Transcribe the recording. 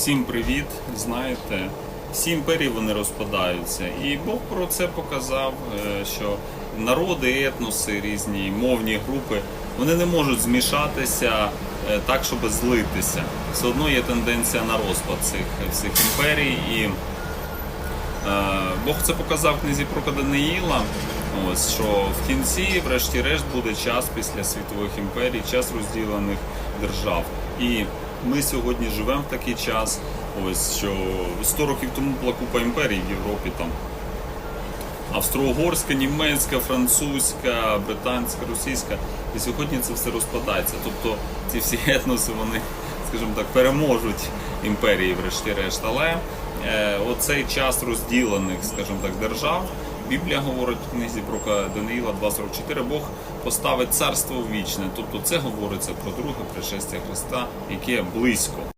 Всім привіт! Знаєте, всі імперії вони розпадаються. І Бог про це показав, е, що народи, етноси, різні мовні групи вони не можуть змішатися е, так, щоб злитися. Все одно є тенденція на розпад цих всіх імперій. І е, Бог це показав в книзі про Даниїла. Ось що в кінці, врешті-решт, буде час після світових імперій, час розділених держав. І ми сьогодні живемо в такий час. Ось що 100 років тому була купа імперій в Європі там. Австро-угорська, німецька, французька, британська, російська. І сьогодні це все розпадається. Тобто ці всі етноси, вони, скажімо так, переможуть імперії, врешті-решт. Але е, оцей час розділених, скажімо так, держав. Біблія говорить в книзі про Даниїла 2.44, Бог поставить царство вічне. Тобто це говориться про друге пришестя Христа, яке близько.